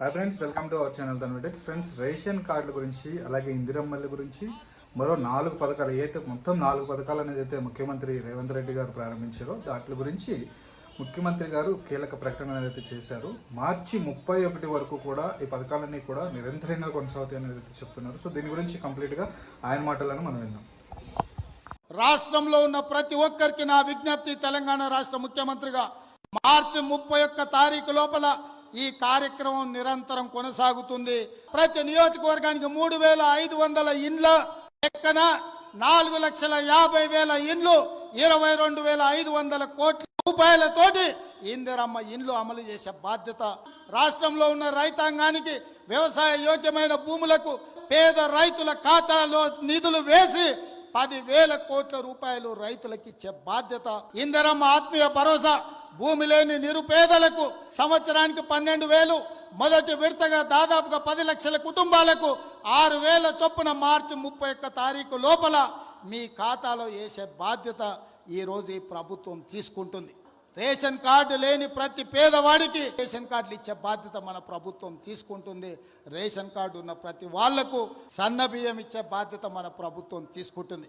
Hi friends welcome to our channel తన్విటెక్స్ friends ration కార్డుల గురించి అలాగే ఇందిరమ్మల గురించి మరో నాలుగు పథకాలు ఏదైతే మొత్తం నాలుగు పథకాలు అనేది అయితే ముఖ్యమంత్రి రేవంత్ రెడ్డి గారు ప్రారంభించారో వాటి గురించి ముఖ్యమంత్రి గారు కీలక ప్రకటన అనేది అయితే చేశారు. మార్చి ముప్పై ఒకటి వరకు కూడా ఈ పథకాలన్నీ కూడా నిరంతరంగా కొనసాగుతాయి అనేది అయితే చెప్తున్నారు. సో దీని గురించి కంప్లీట్గా ఆయన మాటలను మనం విన్నాం రాష్ట్రంలో ఉన్న ప్రతి ఒక్కరికి నా విజ్ఞప్తి తెలంగాణ రాష్ట్ర ముఖ్యమంత్రిగా మార్చి ముప్పై ఒక్క తారీఖు లోపల ఈ కార్యక్రమం నిరంతరం కొనసాగుతుంది. ప్రతి నియోజకవర్గానికి మూడు వేల ఐదు వందల ఇండ్ల ఎక్కన నాలుగు లక్షల యాభై వేల ఇండ్లు ఇరవై రెండు వేల ఐదు వందల కోట్ల రూపాయలతోటి ఇందిరమ్మ ఇండ్లు అమలు చేసే బాధ్యత. రాష్ట్రంలో ఉన్న రైతాంగానికి వ్యవసాయ యోగ్యమైన భూములకు పేద రైతుల ఖాతాలో నిధులు వేసి పదివేల కోట్ల రూపాయలు రైతులకు ఇచ్చే బాధ్యత. ఇందరమ్మ ఆత్మీయ భరోసా. భూమి లేని నిరుపేదలకు సంవత్సరానికి పన్నెండు వేలు మొదటి విడతగా దాదాపుగా పది లక్షల కుటుంబాలకు ఆరు వేల చొప్పున మార్చి ముప్పై ఒక్క తారీఖు లోపల మీ ఖాతాలో వేసే బాధ్యత ఈరోజు ఈ ప్రభుత్వం తీసుకుంటుంది. రేషన్ కార్డు లేని ప్రతి పేదవాడికి రేషన్ కార్డులు ఇచ్చే బాధ్యత మన ప్రభుత్వం తీసుకుంటుంది. రేషన్ కార్డు ఉన్న ప్రతి వాళ్ళకు సన్న బియ్యం ఇచ్చే బాధ్యత మన ప్రభుత్వం తీసుకుంటుంది.